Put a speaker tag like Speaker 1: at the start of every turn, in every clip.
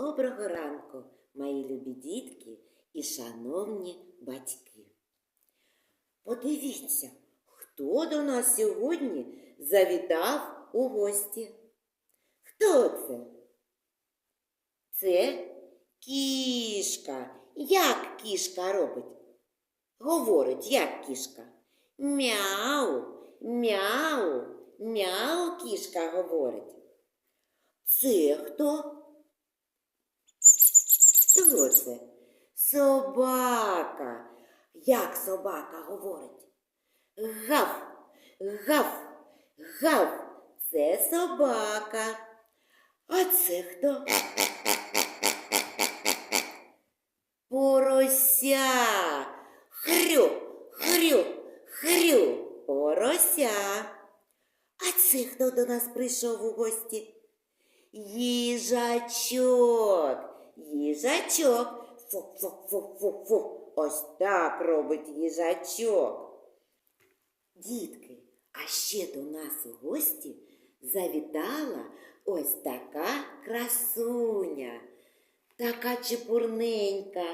Speaker 1: Доброго ранку, мої любі дітки і шановні батьки. Подивіться, хто до нас сьогодні завітав у гості. Хто це? Це кішка. Як кішка робить? Говорить, як кішка. Мяу, мяу, мяу кішка говорить. Це хто? Хто це? Собака. Як собака говорить? Гав, гав, гав. Це собака. А це хто? Порося. Хрю, хрю, хрю. Порося. А це хто до нас прийшов у гості? Їжачок. Їжачок. Фу-фу-фу-фу-фу. Ось так робить їжачок. Дітки, а ще до нас у гості завітала ось така красуня, така чепурненька.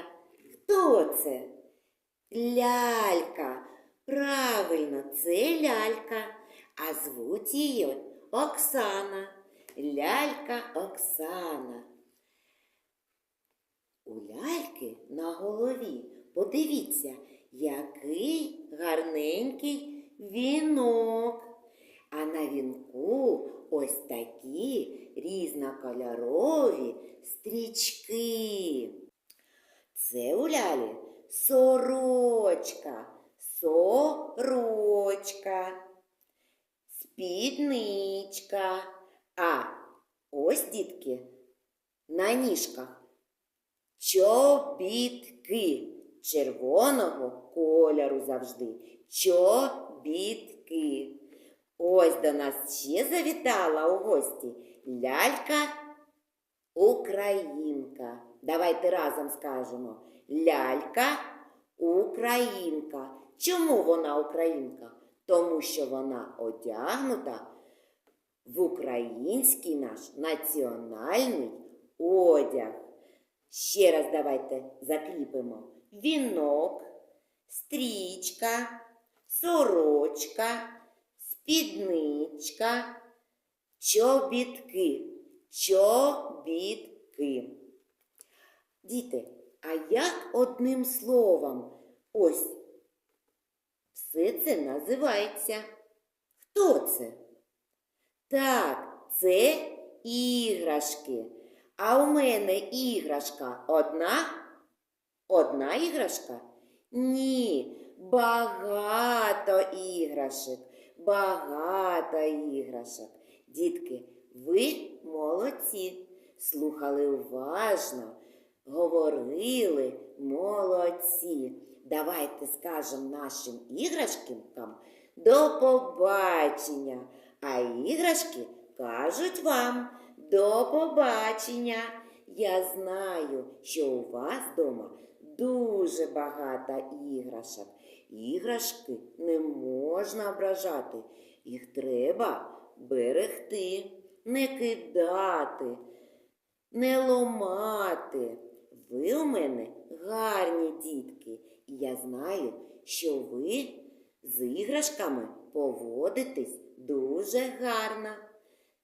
Speaker 1: Хто це? Лялька. Правильно, це лялька. А звуть її Оксана. Лялька Оксана. У ляльки на голові подивіться, який гарненький вінок. А на вінку ось такі різнокольорові стрічки. Це у лялі сорочка, сорочка, спідничка. А ось дітки на ніжках чобітки червоного кольору завжди. Чобітки. Ось до нас ще завітала у гості лялька Українка. Давайте разом скажемо лялька Українка. Чому вона українка? Тому що вона одягнута в український наш національний одяг. Ще раз давайте закріпимо вінок, стрічка, сорочка, спідничка, чобітки, чобітки. Діти, а як одним словом ось все це називається? Хто це? Так, це іграшки. А у мене іграшка одна? Одна іграшка? Ні, багато іграшок, багато іграшок. Дітки, ви молодці, слухали уважно, говорили молодці. Давайте скажемо нашим іграшкам до побачення. А іграшки кажуть вам до побачення. Я знаю, що у вас вдома дуже багато іграшок. Іграшки не можна ображати. Їх треба берегти, не кидати, не ломати. Ви у мене гарні дітки, і я знаю, що ви з іграшками поводитесь дуже гарно.